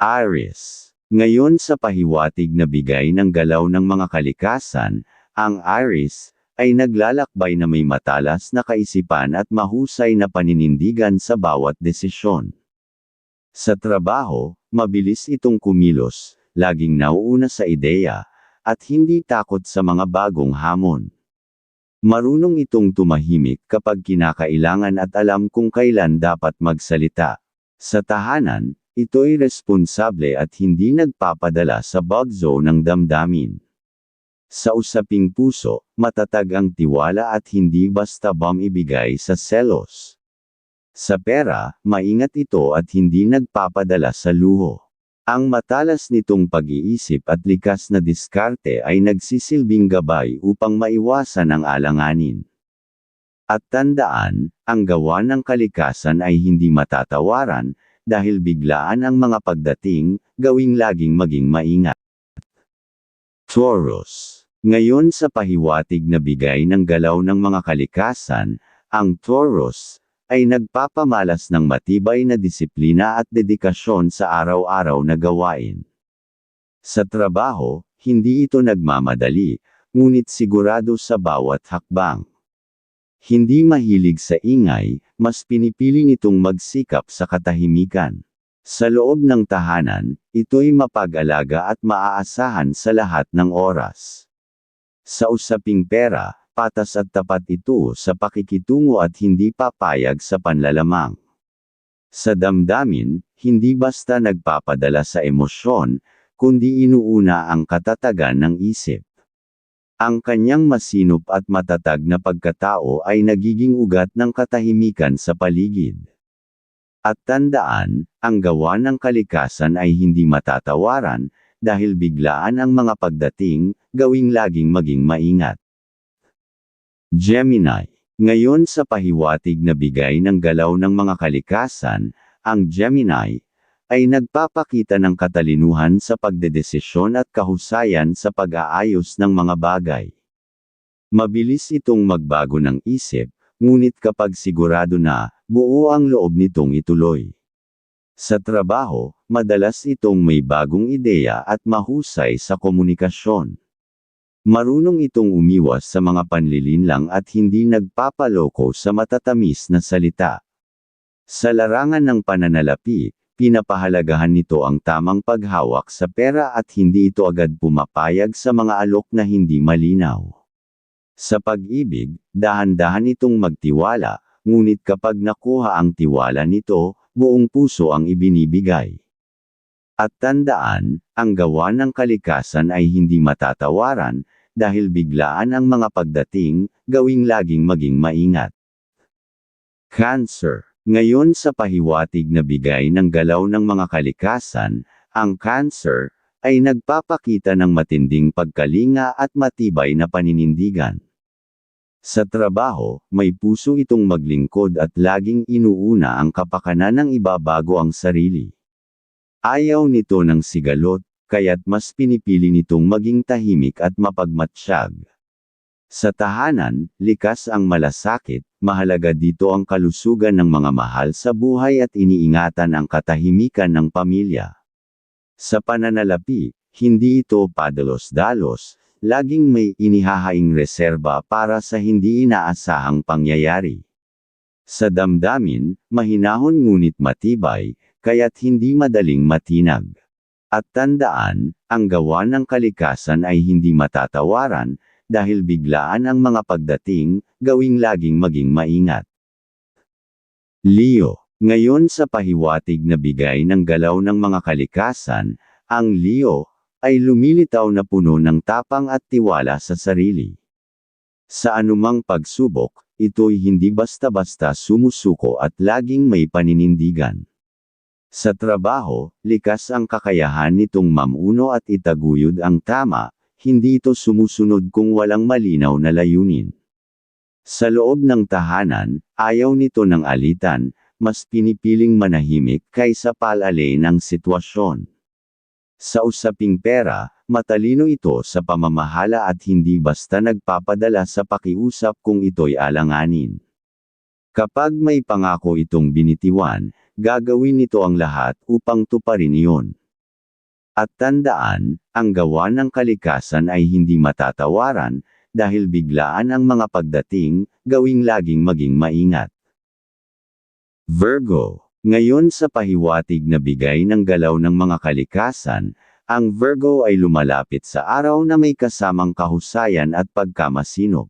Iris. Ngayon sa pahiwatig na bigay ng galaw ng mga kalikasan, ang Iris, ay naglalakbay na may matalas na kaisipan at mahusay na paninindigan sa bawat desisyon. Sa trabaho, mabilis itong kumilos, laging nauuna sa ideya, at hindi takot sa mga bagong hamon. Marunong itong tumahimik kapag kinakailangan at alam kung kailan dapat magsalita. Sa tahanan, ito'y responsable at hindi nagpapadala sa bug zone ng damdamin. Sa usaping puso, matatag ang tiwala at hindi basta bam ibigay sa selos. Sa pera, maingat ito at hindi nagpapadala sa luho. Ang matalas nitong pag-iisip at likas na diskarte ay nagsisilbing gabay upang maiwasan ang alanganin. At tandaan, ang gawa ng kalikasan ay hindi matatawaran, dahil biglaan ang mga pagdating, gawing laging maging maingat. Taurus. Ngayon sa pahiwatig na bigay ng galaw ng mga kalikasan, ang Taurus, ay nagpapamalas ng matibay na disiplina at dedikasyon sa araw-araw na gawain. Sa trabaho, hindi ito nagmamadali, ngunit sigurado sa bawat hakbang. Hindi mahilig sa ingay, mas pinipili nitong magsikap sa katahimikan. Sa loob ng tahanan, ito'y mapag-alaga at maaasahan sa lahat ng oras. Sa usaping pera, patas at tapat ito sa pakikitungo at hindi papayag sa panlalamang. Sa damdamin, hindi basta nagpapadala sa emosyon, kundi inuuna ang katatagan ng isip. Ang kanyang masinop at matatag na pagkatao ay nagiging ugat ng katahimikan sa paligid. At tandaan, ang gawa ng kalikasan ay hindi matatawaran, dahil biglaan ang mga pagdating, gawing laging maging maingat. Gemini. Ngayon sa pahiwatig na bigay ng galaw ng mga kalikasan, ang Gemini, ay nagpapakita ng katalinuhan sa pagdedesisyon at kahusayan sa pag-aayos ng mga bagay. Mabilis itong magbago ng isip, ngunit kapag sigurado na, buo ang loob nitong ituloy. Sa trabaho, madalas itong may bagong ideya at mahusay sa komunikasyon. Marunong itong umiwas sa mga panlilinlang at hindi nagpapaloko sa matatamis na salita. Sa larangan ng pananalapi, pinapahalagahan nito ang tamang paghawak sa pera at hindi ito agad pumapayag sa mga alok na hindi malinaw. Sa pag-ibig, dahan-dahan itong magtiwala, ngunit kapag nakuha ang tiwala nito, buong puso ang ibinibigay. At tandaan, ang gawa ng kalikasan ay hindi matatawaran, dahil biglaan ang mga pagdating, gawing laging maging maingat. Cancer. Ngayon sa pahiwatig na bigay ng galaw ng mga kalikasan, ang Cancer, ay nagpapakita ng matinding pagkalinga at matibay na paninindigan. Sa trabaho, may puso itong maglingkod at laging inuuna ang kapakanan ng ibabago ang sarili. Ayaw nito ng sigalot, kaya't mas pinipili nitong maging tahimik at mapagmatsyag. Sa tahanan, likas ang malasakit, mahalaga dito ang kalusugan ng mga mahal sa buhay at iniingatan ang katahimikan ng pamilya. Sa pananalapi, hindi ito padalos-dalos, laging may inihahaing reserba para sa hindi inaasahang pangyayari. Sa damdamin, mahinahon ngunit matibay, kaya't hindi madaling matinag. At tandaan, ang gawa ng kalikasan ay hindi matatawaran, dahil biglaan ang mga pagdating, gawing laging maging maingat. Leo. Ngayon sa pahiwatig na bigay ng galaw ng mga kalikasan, ang Leo, ay lumilitaw na puno ng tapang at tiwala sa sarili. Sa anumang pagsubok, ito'y hindi basta-basta sumusuko at laging may paninindigan. Sa trabaho, likas ang kakayahan nitong mamuno at itaguyod ang tama, hindi ito sumusunod kung walang malinaw na layunin. Sa loob ng tahanan, ayaw nito ng alitan, mas pinipiling manahimik kaysa palalain ang sitwasyon. Sa usaping pera, matalino ito sa pamamahala at hindi basta nagpapadala sa pakiusap kung ito'y alanganin. Kapag may pangako itong binitiwan, gagawin nito ang lahat upang tuparin iyon. At tandaan, ang gawa ng kalikasan ay hindi matatawaran, dahil biglaan ang mga pagdating, gawing laging maging maingat. Virgo Ngayon sa pahiwatig na bigay ng galaw ng mga kalikasan, ang Virgo ay lumalapit sa araw na may kasamang kahusayan at pagkamasinop.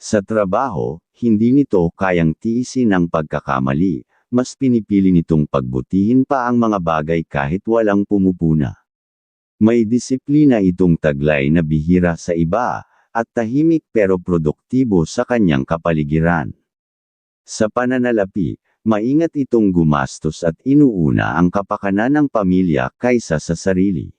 Sa trabaho, hindi nito kayang tiisin ang pagkakamali, mas pinipili nitong pagbutihin pa ang mga bagay kahit walang pumupuna. May disiplina itong taglay na bihira sa iba, at tahimik pero produktibo sa kanyang kapaligiran. Sa pananalapi, maingat itong gumastos at inuuna ang kapakanan ng pamilya kaysa sa sarili.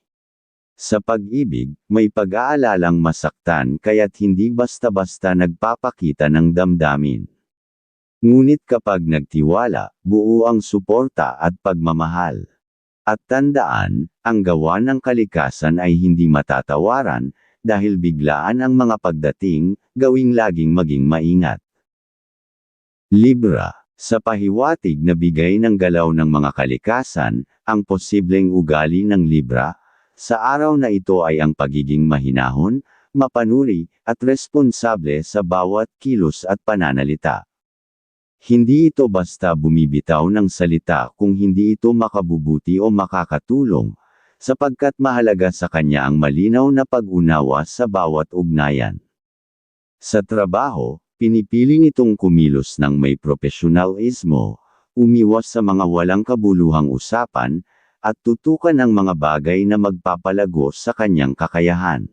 Sa pag-ibig, may pag-aalalang masaktan kaya't hindi basta-basta nagpapakita ng damdamin. Ngunit kapag nagtiwala, buo ang suporta at pagmamahal. At tandaan, ang gawa ng kalikasan ay hindi matatawaran, dahil biglaan ang mga pagdating, gawing laging maging maingat. Libra sa pahiwatig na bigay ng galaw ng mga kalikasan, ang posibleng ugali ng Libra, sa araw na ito ay ang pagiging mahinahon, mapanuri, at responsable sa bawat kilos at pananalita. Hindi ito basta bumibitaw ng salita kung hindi ito makabubuti o makakatulong, sapagkat mahalaga sa kanya ang malinaw na pag-unawa sa bawat ugnayan. Sa trabaho, Pinipili nitong kumilos ng may profesionalismo, umiwas sa mga walang kabuluhang usapan, at tutukan ang mga bagay na magpapalago sa kanyang kakayahan.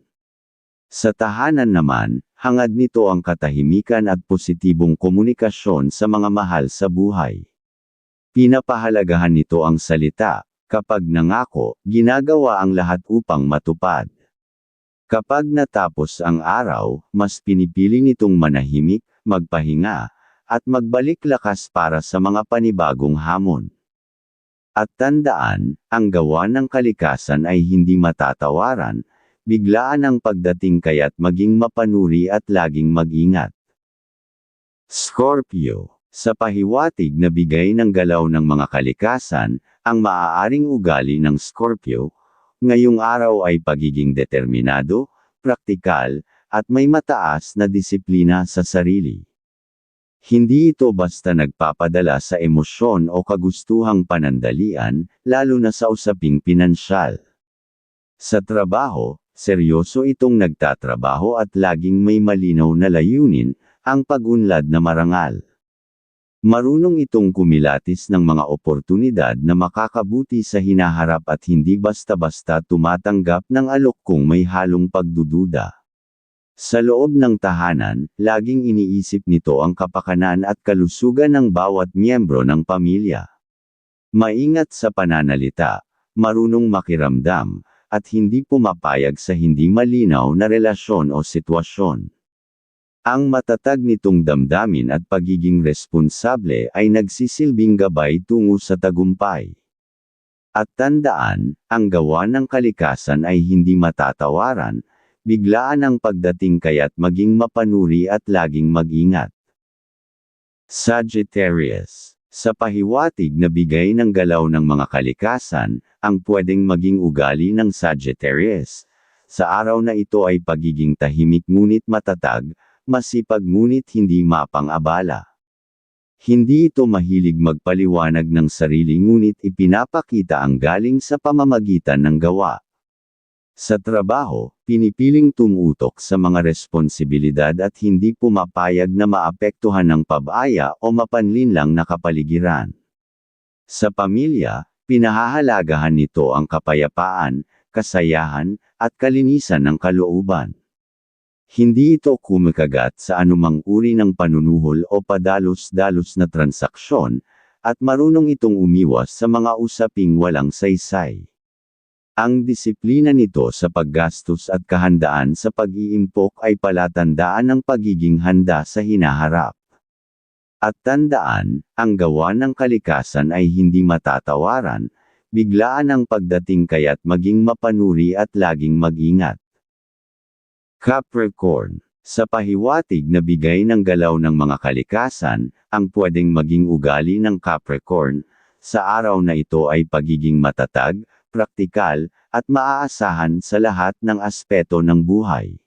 Sa tahanan naman, hangad nito ang katahimikan at positibong komunikasyon sa mga mahal sa buhay. Pinapahalagahan nito ang salita, kapag nangako, ginagawa ang lahat upang matupad. Kapag natapos ang araw, mas pinipili nitong manahimik, magpahinga, at magbalik lakas para sa mga panibagong hamon. At tandaan, ang gawa ng kalikasan ay hindi matatawaran, biglaan ang pagdating kaya't maging mapanuri at laging mag-ingat. Scorpio Sa pahiwatig na bigay ng galaw ng mga kalikasan, ang maaaring ugali ng Scorpio, Ngayong araw ay pagiging determinado, praktikal, at may mataas na disiplina sa sarili. Hindi ito basta nagpapadala sa emosyon o kagustuhang panandalian, lalo na sa usaping pinansyal. Sa trabaho, seryoso itong nagtatrabaho at laging may malinaw na layunin, ang pagunlad na marangal. Marunong itong kumilatis ng mga oportunidad na makakabuti sa hinaharap at hindi basta-basta tumatanggap ng alok kung may halong pagdududa. Sa loob ng tahanan, laging iniisip nito ang kapakanan at kalusugan ng bawat miyembro ng pamilya. Maingat sa pananalita, marunong makiramdam, at hindi pumapayag sa hindi malinaw na relasyon o sitwasyon. Ang matatag nitong damdamin at pagiging responsable ay nagsisilbing gabay tungo sa tagumpay. At tandaan, ang gawa ng kalikasan ay hindi matatawaran, biglaan ang pagdating kaya't maging mapanuri at laging mag-ingat. Sagittarius Sa pahiwatig na bigay ng galaw ng mga kalikasan, ang pwedeng maging ugali ng Sagittarius. Sa araw na ito ay pagiging tahimik ngunit matatag, masipag ngunit hindi mapang-abala. Hindi ito mahilig magpaliwanag ng sarili ngunit ipinapakita ang galing sa pamamagitan ng gawa. Sa trabaho, pinipiling tumutok sa mga responsibilidad at hindi pumapayag na maapektuhan ng pabaya o mapanlinlang na kapaligiran. Sa pamilya, pinahahalagahan nito ang kapayapaan, kasayahan, at kalinisan ng kalooban. Hindi ito kumakagat sa anumang uri ng panunuhol o padalos-dalos na transaksyon, at marunong itong umiwas sa mga usaping walang saysay. Ang disiplina nito sa paggastos at kahandaan sa pag-iimpok ay palatandaan ng pagiging handa sa hinaharap. At tandaan, ang gawa ng kalikasan ay hindi matatawaran, biglaan ang pagdating kaya't maging mapanuri at laging mag-ingat. Capricorn. Sa pahiwatig na bigay ng galaw ng mga kalikasan, ang pwedeng maging ugali ng Capricorn, sa araw na ito ay pagiging matatag, praktikal, at maaasahan sa lahat ng aspeto ng buhay.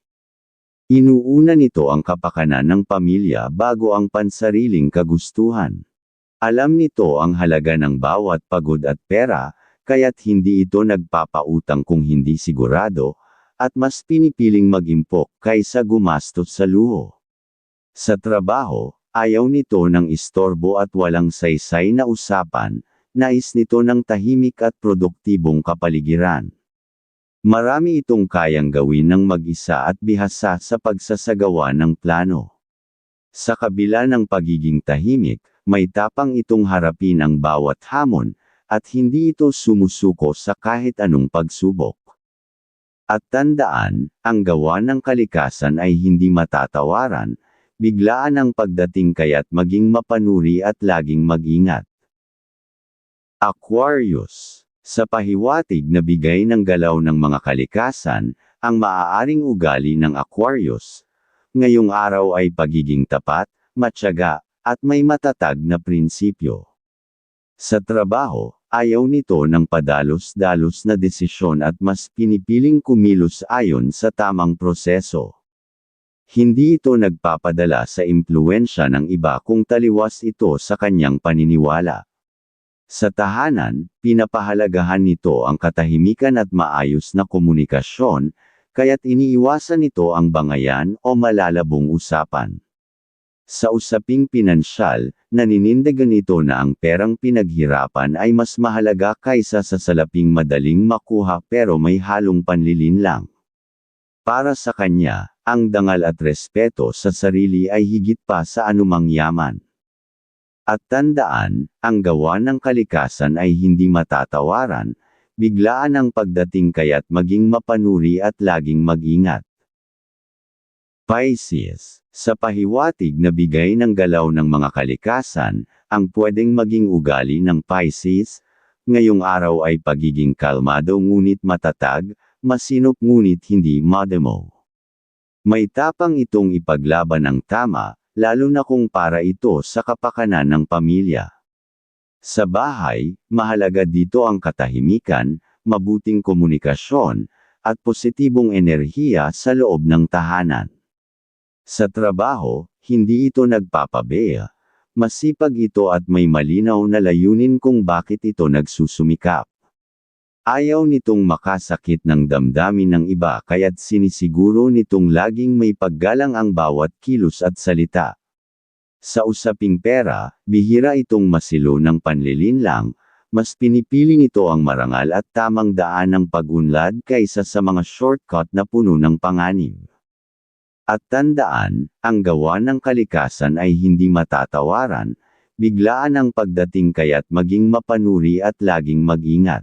Inuuna nito ang kapakanan ng pamilya bago ang pansariling kagustuhan. Alam nito ang halaga ng bawat pagod at pera, kaya't hindi ito nagpapautang kung hindi sigurado, at mas pinipiling mag-impok kaysa gumastos sa luho. Sa trabaho, ayaw nito ng istorbo at walang saysay na usapan, nais nito ng tahimik at produktibong kapaligiran. Marami itong kayang gawin ng mag-isa at bihasa sa pagsasagawa ng plano. Sa kabila ng pagiging tahimik, may tapang itong harapin ang bawat hamon, at hindi ito sumusuko sa kahit anong pagsubok. At tandaan, ang gawa ng kalikasan ay hindi matatawaran, biglaan ang pagdating kaya't maging mapanuri at laging mag-ingat. Aquarius Sa pahiwatig na bigay ng galaw ng mga kalikasan, ang maaaring ugali ng Aquarius, ngayong araw ay pagiging tapat, matyaga, at may matatag na prinsipyo. Sa trabaho, ayaw nito ng padalos-dalos na desisyon at mas pinipiling kumilos ayon sa tamang proseso. Hindi ito nagpapadala sa impluensya ng iba kung taliwas ito sa kanyang paniniwala. Sa tahanan, pinapahalagahan nito ang katahimikan at maayos na komunikasyon, kaya't iniiwasan nito ang bangayan o malalabong usapan. Sa usaping pinansyal, naninindigan ito na ang perang pinaghirapan ay mas mahalaga kaysa sa salaping madaling makuha pero may halong panlilinlang. Para sa kanya, ang dangal at respeto sa sarili ay higit pa sa anumang yaman. At tandaan, ang gawa ng kalikasan ay hindi matatawaran, biglaan ang pagdating kaya't maging mapanuri at laging mag-ingat. Pisces Sa pahiwatig na bigay ng galaw ng mga kalikasan, ang pwedeng maging ugali ng Pisces, ngayong araw ay pagiging kalmado ngunit matatag, masinop ngunit hindi mademo. May tapang itong ipaglaban ang tama, lalo na kung para ito sa kapakanan ng pamilya. Sa bahay, mahalaga dito ang katahimikan, mabuting komunikasyon, at positibong enerhiya sa loob ng tahanan. Sa trabaho, hindi ito nagpapabeya. Masipag ito at may malinaw na layunin kung bakit ito nagsusumikap. Ayaw nitong makasakit ng damdamin ng iba kaya't sinisiguro nitong laging may paggalang ang bawat kilos at salita. Sa usaping pera, bihira itong masilo ng panlilinlang, mas pinipili nito ang marangal at tamang daan ng pag-unlad kaysa sa mga shortcut na puno ng panganib. At tandaan, ang gawa ng kalikasan ay hindi matatawaran, biglaan ang pagdating kaya't maging mapanuri at laging mag-ingat.